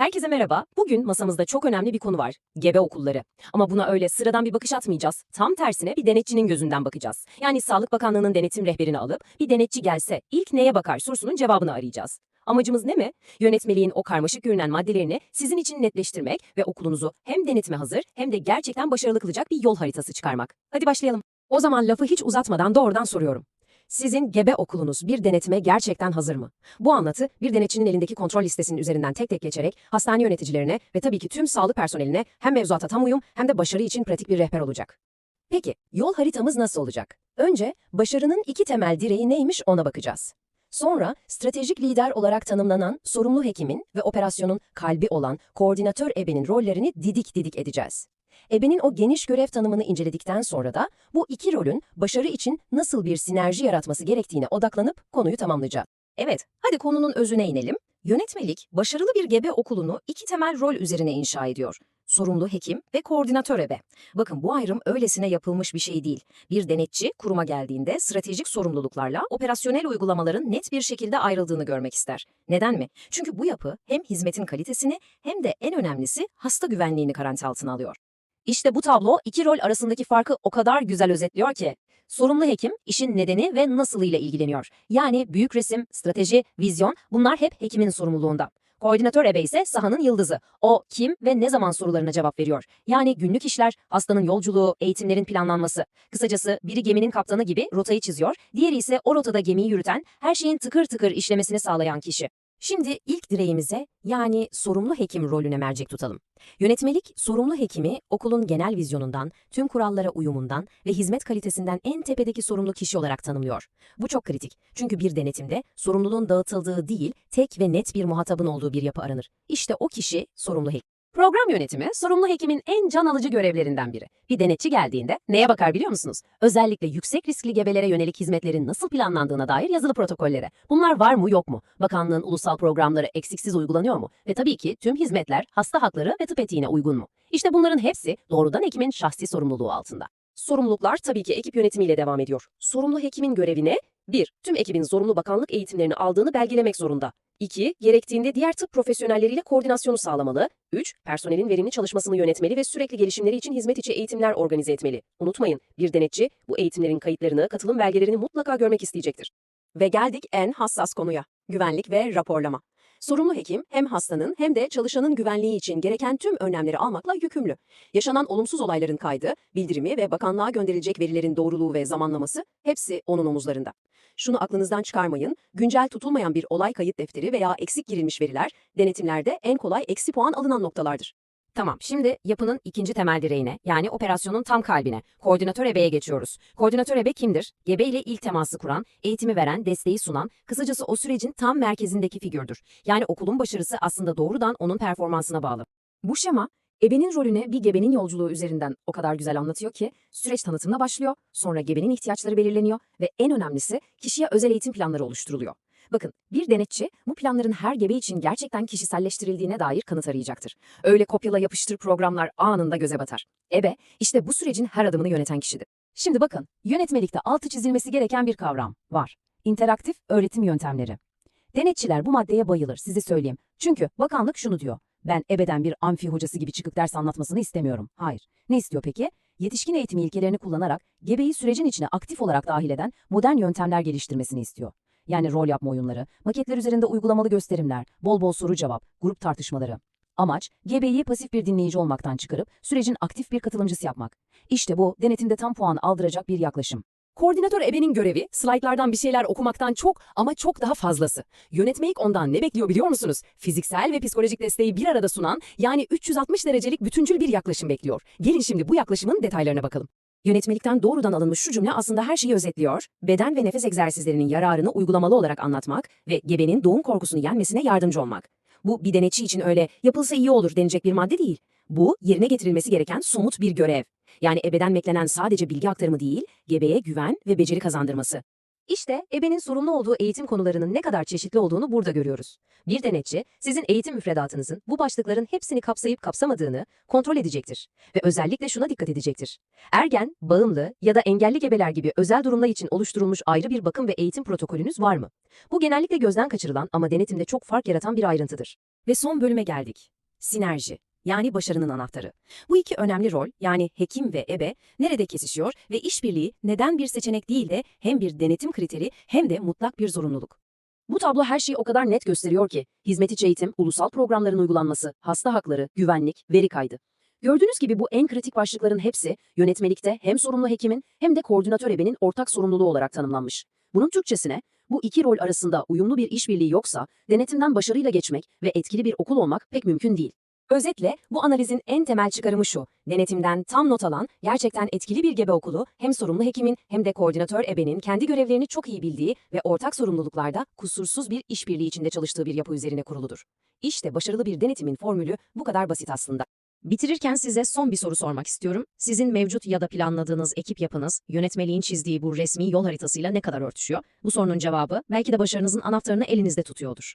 Herkese merhaba. Bugün masamızda çok önemli bir konu var. Gebe okulları. Ama buna öyle sıradan bir bakış atmayacağız. Tam tersine bir denetçinin gözünden bakacağız. Yani Sağlık Bakanlığı'nın denetim rehberini alıp bir denetçi gelse ilk neye bakar sorusunun cevabını arayacağız. Amacımız ne mi? Yönetmeliğin o karmaşık görünen maddelerini sizin için netleştirmek ve okulunuzu hem denetime hazır hem de gerçekten başarılı kılacak bir yol haritası çıkarmak. Hadi başlayalım. O zaman lafı hiç uzatmadan doğrudan soruyorum. Sizin gebe okulunuz bir denetime gerçekten hazır mı? Bu anlatı bir denetçinin elindeki kontrol listesinin üzerinden tek tek geçerek hastane yöneticilerine ve tabii ki tüm sağlık personeline hem mevzuata tam uyum hem de başarı için pratik bir rehber olacak. Peki, yol haritamız nasıl olacak? Önce başarının iki temel direği neymiş ona bakacağız. Sonra stratejik lider olarak tanımlanan sorumlu hekimin ve operasyonun kalbi olan koordinatör ebenin rollerini didik didik edeceğiz. Ebenin o geniş görev tanımını inceledikten sonra da bu iki rolün başarı için nasıl bir sinerji yaratması gerektiğine odaklanıp konuyu tamamlayacağız. Evet, hadi konunun özüne inelim. Yönetmelik, başarılı bir gebe okulunu iki temel rol üzerine inşa ediyor. Sorumlu hekim ve koordinatör ebe. Bakın bu ayrım öylesine yapılmış bir şey değil. Bir denetçi kuruma geldiğinde stratejik sorumluluklarla operasyonel uygulamaların net bir şekilde ayrıldığını görmek ister. Neden mi? Çünkü bu yapı hem hizmetin kalitesini hem de en önemlisi hasta güvenliğini garanti altına alıyor. İşte bu tablo iki rol arasındaki farkı o kadar güzel özetliyor ki. Sorumlu hekim işin nedeni ve nasılıyla ilgileniyor. Yani büyük resim, strateji, vizyon bunlar hep hekimin sorumluluğunda. Koordinatör ebe ise sahanın yıldızı. O kim ve ne zaman sorularına cevap veriyor. Yani günlük işler, hastanın yolculuğu, eğitimlerin planlanması. Kısacası biri geminin kaptanı gibi rotayı çiziyor, diğeri ise o rotada gemiyi yürüten, her şeyin tıkır tıkır işlemesini sağlayan kişi. Şimdi ilk direğimize yani sorumlu hekim rolüne mercek tutalım. Yönetmelik, sorumlu hekimi okulun genel vizyonundan, tüm kurallara uyumundan ve hizmet kalitesinden en tepedeki sorumlu kişi olarak tanımlıyor. Bu çok kritik. Çünkü bir denetimde sorumluluğun dağıtıldığı değil, tek ve net bir muhatabın olduğu bir yapı aranır. İşte o kişi sorumlu hekim. Program yönetimi, sorumlu hekimin en can alıcı görevlerinden biri. Bir denetçi geldiğinde neye bakar biliyor musunuz? Özellikle yüksek riskli gebelere yönelik hizmetlerin nasıl planlandığına dair yazılı protokollere. Bunlar var mı yok mu? Bakanlığın ulusal programları eksiksiz uygulanıyor mu? Ve tabii ki tüm hizmetler hasta hakları ve tıp etiğine uygun mu? İşte bunların hepsi doğrudan hekimin şahsi sorumluluğu altında. Sorumluluklar tabii ki ekip yönetimiyle devam ediyor. Sorumlu hekimin görevi ne? 1. Tüm ekibin zorunlu bakanlık eğitimlerini aldığını belgelemek zorunda. 2. Gerektiğinde diğer tıp profesyonelleriyle koordinasyonu sağlamalı. 3. Personelin verimli çalışmasını yönetmeli ve sürekli gelişimleri için hizmet içi eğitimler organize etmeli. Unutmayın, bir denetçi bu eğitimlerin kayıtlarını, katılım belgelerini mutlaka görmek isteyecektir. Ve geldik en hassas konuya. Güvenlik ve raporlama. Sorumlu hekim hem hastanın hem de çalışanın güvenliği için gereken tüm önlemleri almakla yükümlü. Yaşanan olumsuz olayların kaydı, bildirimi ve bakanlığa gönderilecek verilerin doğruluğu ve zamanlaması hepsi onun omuzlarında. Şunu aklınızdan çıkarmayın, güncel tutulmayan bir olay kayıt defteri veya eksik girilmiş veriler denetimlerde en kolay eksi puan alınan noktalardır. Tamam, şimdi yapının ikinci temel direğine, yani operasyonun tam kalbine, koordinatör ebeye geçiyoruz. Koordinatör ebe kimdir? Gebe ile ilk teması kuran, eğitimi veren, desteği sunan, kısacası o sürecin tam merkezindeki figürdür. Yani okulun başarısı aslında doğrudan onun performansına bağlı. Bu şema, ebenin rolüne bir gebenin yolculuğu üzerinden o kadar güzel anlatıyor ki, süreç tanıtımla başlıyor, sonra gebenin ihtiyaçları belirleniyor ve en önemlisi kişiye özel eğitim planları oluşturuluyor. Bakın, bir denetçi bu planların her gebe için gerçekten kişiselleştirildiğine dair kanıt arayacaktır. Öyle kopyala yapıştır programlar anında göze batar. Ebe, işte bu sürecin her adımını yöneten kişidir. Şimdi bakın, yönetmelikte altı çizilmesi gereken bir kavram var. İnteraktif öğretim yöntemleri. Denetçiler bu maddeye bayılır, size söyleyeyim. Çünkü bakanlık şunu diyor. Ben ebeden bir amfi hocası gibi çıkıp ders anlatmasını istemiyorum. Hayır. Ne istiyor peki? Yetişkin eğitimi ilkelerini kullanarak gebeyi sürecin içine aktif olarak dahil eden modern yöntemler geliştirmesini istiyor. Yani rol yapma oyunları, maketler üzerinde uygulamalı gösterimler, bol bol soru cevap, grup tartışmaları. Amaç, gebeyi pasif bir dinleyici olmaktan çıkarıp sürecin aktif bir katılımcısı yapmak. İşte bu, denetimde tam puan aldıracak bir yaklaşım. Koordinatör ebenin görevi, slaytlardan bir şeyler okumaktan çok ama çok daha fazlası. Yönetmelik ondan ne bekliyor biliyor musunuz? Fiziksel ve psikolojik desteği bir arada sunan, yani 360 derecelik bütüncül bir yaklaşım bekliyor. Gelin şimdi bu yaklaşımın detaylarına bakalım. Yönetmelikten doğrudan alınmış şu cümle aslında her şeyi özetliyor. Beden ve nefes egzersizlerinin yararını uygulamalı olarak anlatmak ve gebenin doğum korkusunu yenmesine yardımcı olmak. Bu bir denetçi için öyle yapılsa iyi olur denecek bir madde değil. Bu yerine getirilmesi gereken somut bir görev. Yani ebeden beklenen sadece bilgi aktarımı değil, gebeye güven ve beceri kazandırması. İşte ebenin sorumlu olduğu eğitim konularının ne kadar çeşitli olduğunu burada görüyoruz. Bir denetçi, sizin eğitim müfredatınızın bu başlıkların hepsini kapsayıp kapsamadığını kontrol edecektir. Ve özellikle şuna dikkat edecektir. Ergen, bağımlı ya da engelli gebeler gibi özel durumlar için oluşturulmuş ayrı bir bakım ve eğitim protokolünüz var mı? Bu genellikle gözden kaçırılan ama denetimde çok fark yaratan bir ayrıntıdır. Ve son bölüme geldik. Sinerji, yani başarının anahtarı. Bu iki önemli rol, yani hekim ve ebe, nerede kesişiyor ve işbirliği neden bir seçenek değil de hem bir denetim kriteri hem de mutlak bir zorunluluk. Bu tablo her şeyi o kadar net gösteriyor ki, hizmet içi eğitim, ulusal programların uygulanması, hasta hakları, güvenlik, veri kaydı. Gördüğünüz gibi bu en kritik başlıkların hepsi yönetmelikte hem sorumlu hekimin hem de koordinatör ebenin ortak sorumluluğu olarak tanımlanmış. Bunun Türkçesine, bu iki rol arasında uyumlu bir işbirliği yoksa, denetimden başarıyla geçmek ve etkili bir okul olmak pek mümkün değil. Özetle bu analizin en temel çıkarımı şu. Denetimden tam not alan, gerçekten etkili bir gebe okulu hem sorumlu hekimin hem de koordinatör ebenin kendi görevlerini çok iyi bildiği ve ortak sorumluluklarda kusursuz bir işbirliği içinde çalıştığı bir yapı üzerine kuruludur. İşte başarılı bir denetimin formülü bu kadar basit aslında. Bitirirken size son bir soru sormak istiyorum. Sizin mevcut ya da planladığınız ekip yapınız, yönetmeliğin çizdiği bu resmi yol haritasıyla ne kadar örtüşüyor? Bu sorunun cevabı belki de başarınızın anahtarını elinizde tutuyordur.